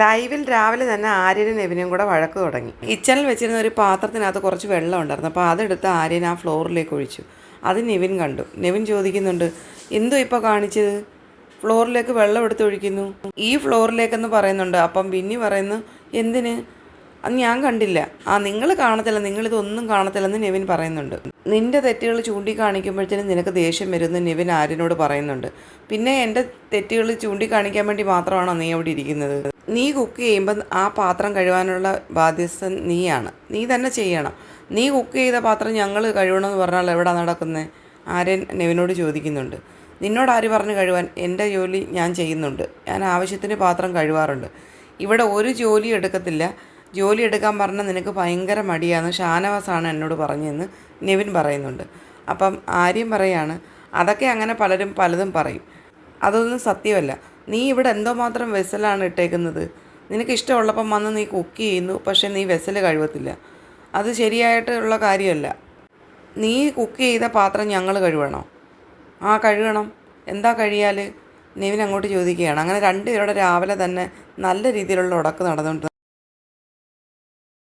ലൈവിൽ രാവിലെ തന്നെ ആര്യനും നെവിനും കൂടെ വഴക്ക് തുടങ്ങി. കിച്ചണിൽ വെച്ചിരുന്ന ഒരു പാത്രത്തിനകത്ത് കുറച്ച് വെള്ളം ഉണ്ടായിരുന്നു. അപ്പോൾ അതെടുത്ത് ആര്യൻ ആ ഫ്ലോറിലേക്ക് ഒഴിച്ചു. അത് നിവിൻ കണ്ടു. നിവിൻ ചോദിക്കുന്നുണ്ട് എന്തോ ഇപ്പോൾ കാണിച്ചത്? ഫ്ലോറിലേക്ക് വെള്ളം എടുത്ത് ഒഴിക്കുന്നു? ഈ ഫ്ലോറിലേക്കെന്ന് പറയുന്നുണ്ട്. അപ്പം ബിന്നി പറയുന്നു എന്തിന്? അത് ഞാൻ കണ്ടില്ല. ആ നിങ്ങൾ കാണത്തില്ല. നിങ്ങളിതൊന്നും കാണത്തില്ലെന്ന് നെവിൻ പറയുന്നുണ്ട്. നിന്റെ തെറ്റുകൾ ചൂണ്ടിക്കാണിക്കുമ്പോഴത്തേനും നിനക്ക് ദേഷ്യം വരുന്ന നെവിൻ ആര്യനോട് പറയുന്നുണ്ട്. പിന്നെ എന്റെ തെറ്റുകൾ ചൂണ്ടിക്കാണിക്കാൻ വേണ്ടി മാത്രമാണോ നീ അവിടെ ഇരിക്കുന്നത്? നീ കുക്ക് ചെയ്യുമ്പോൾ ആ പാത്രം കഴുകാനുള്ള ബാധ്യസ്ഥ നീയാണ്. നീ തന്നെ ചെയ്യണം. നീ കുക്ക് ചെയ്ത പാത്രം ഞങ്ങൾ കഴുകണമെന്ന് പറഞ്ഞാൽ എവിടെ നടക്കുന്നത് ആര്യൻ നെവിനോട് ചോദിക്കുന്നുണ്ട്. നിന്നോട് ആര് പറഞ്ഞു കഴുകാൻ? എന്റെ ജോലി ഞാൻ ചെയ്യുന്നുണ്ട്. ഞാൻ ആവശ്യത്തിന് പാത്രം കഴുകാറുണ്ട്. ഇവിടെ ഒരു ജോലി എടുക്കത്തില്ല. ജോലി എടുക്കാൻ പറഞ്ഞാൽ നിനക്ക് ഭയങ്കര മടിയാണ്. ഷാനവാസാണ് എന്നോട് പറഞ്ഞതെന്ന് നെവിൻ പറയുന്നുണ്ട്. അപ്പം ആര്യം പറയാണ് അതൊക്കെ അങ്ങനെ പലരും പലതും പറയും. അതൊന്നും സത്യമല്ല. നീ ഇവിടെ എന്തോ മാത്രം വെസലാണ് ഇട്ടേക്കുന്നത്? നിനക്ക് ഇഷ്ടമുള്ളപ്പം വന്ന് നീ കുക്ക് ചെയ്യുന്നു പക്ഷേ നീ വെസൽ കഴുകത്തില്ല അത് ശരിയായിട്ടുള്ള കാര്യമല്ല. നീ കുക്ക് ചെയ്ത പാത്രം ഞങ്ങൾ കഴുകണോ ആ കഴുകണം. എന്താ കഴിയാൽ നിവിൻ അങ്ങോട്ട് ചോദിക്കുകയാണ്. അങ്ങനെ രണ്ടുപേരുടെ രാവിലെ തന്നെ നല്ല രീതിയിലുള്ള ഉടക്ക് നടന്നുകൊണ്ട്